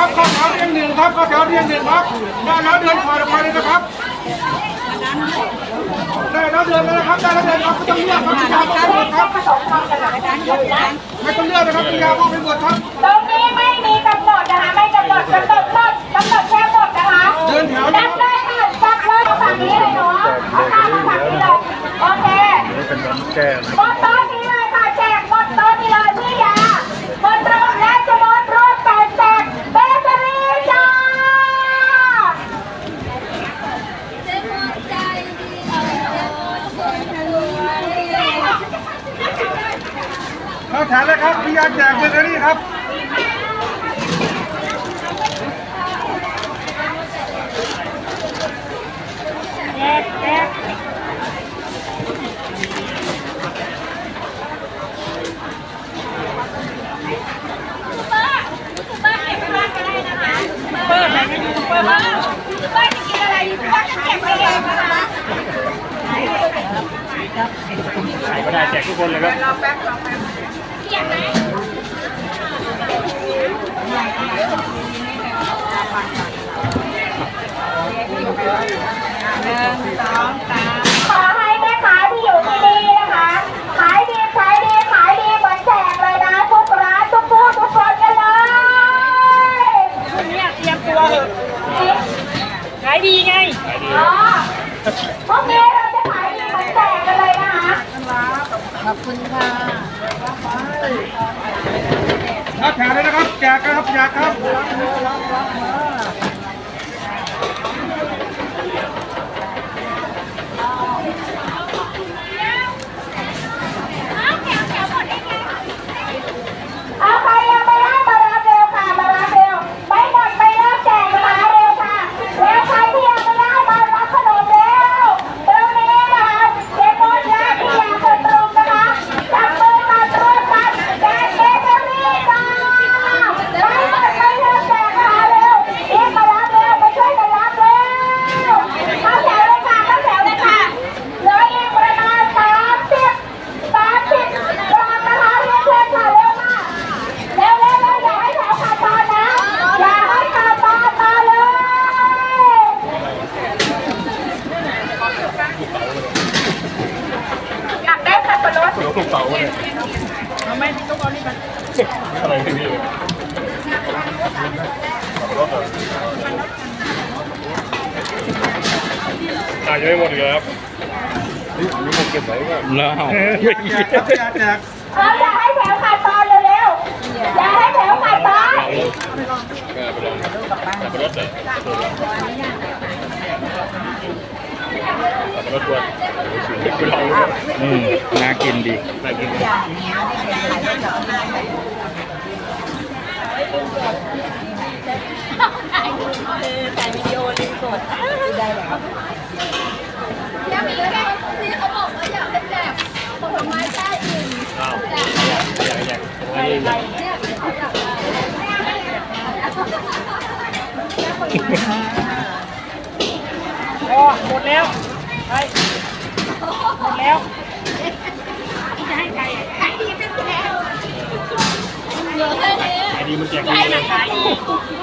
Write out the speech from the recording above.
นะครับเข้าแถวเรียงหนึ่งครับเข้าแถวเรียงหนึ่งครับได้แล้วเดินถอยออกมาเลยนะครับได้แล้วเดินแล้วนะครับได้แล้วเดินครับไม่ต้องเลือกครับยาวไปหมดครับไม่ต้องเลือกนะครับยาวไปหมดครับตรงนี้ไม่มีกำหนดนะคะไม่กำหนดกำหนดหมดกำหนดแค่หมดนะคะเดินแถวนันะบครับได้ค่ะจับเลยเอาฝั่งนี้เลยเนาะเอาข้ามมาฝั่งนี้เลยโอเคนี่เป็นวันแก้นะหมดโต๊ะนี้เลยค่ะแจกหมดโต๊ะนี้เลยพี่ยาหมดรอบและจะหมดรอบแตกแตกเบเกอรี่จ้า เข้าแถวแล้วครับพี่ยาแจกเบเกอรี่ครับแจกแจกเปิดไหนก็ยูทูบเบอร์บ้างเปิดจะกินอะไรยูทูบเบอร์จะเก็ไปเองนะคะใครก็ได้แจกทุกคนเลยครับเก็บไหม ขอให้แม่ค้าที่อยู่ที่นี่นะคะ ขายดีขายดีขายดีเหมือนแจกเลยนะทุกร้านทุกผู้ทุกคนกันเลยคุณเนี่ยเตรียมตัวเถอะขายดีไง อ๋อพวกนี้ อบคุณค่ะรับแขกเลยนะครับแจกครับแจกครับ เอาใครยังไม่ได้มารับเร็วค่ะมารับเร็วไม่หมดไม่เลิกแจกนะคะเร็วค่ะแล้วใครที่ยังไม่ได้มารับขนมเร็วตรงนี้นะคะเจ๊มดและพี่ยาคนตรงนะคะจับมือมาตรวจกันแจกเบเกอรี่จ้าไม่หมดไม่เลิกแจกนะคะเร็วรีบมารับเร็วมาช่วยกันรับเร็วเข้าแถวเลยค่ะเข้าแถวเลยค่ะเหลืออีกประมาณสามสิบสามสิบกล่องนะคะเรียนเชิญค่ะเร็วมาก เร็วเร็วเร็วอย่าให้แถวขาดตอนนะ อย่าให้ขาดตอนมาเลย อยากได้ขับ ปะรดเดี๋ยวกเป๋าเลยเอาไมต้องเอานี่มาอะไรที่นี่รถเหรออ่ายังไม่หมดอีกแล้วครับนี่อันนี้ผมเก็บไว้ก่อนแล้วแจกครับพี่ยาแจกเอาอย่าให้แถวขาดตอนเร็วๆอย่าให้แถวขาดตอนไปลองขับรถเหรอขับรถด่วนไปลองดู อืมน่ากินดีน่ากินถ่ายวิดีโอลิงกดได้แล้วยังมีแค่ที่เขาบอกว่าอยากให้แจกผลไม้ใต้อื่นอ้าวอยากอยากไว้นี่โอ้หมดแล้วไปหมดแล้ว จะให้ใครขายดีเป็นแถวเหลือแค่นี้ ไอ้ดี มันแจกใครดีเลย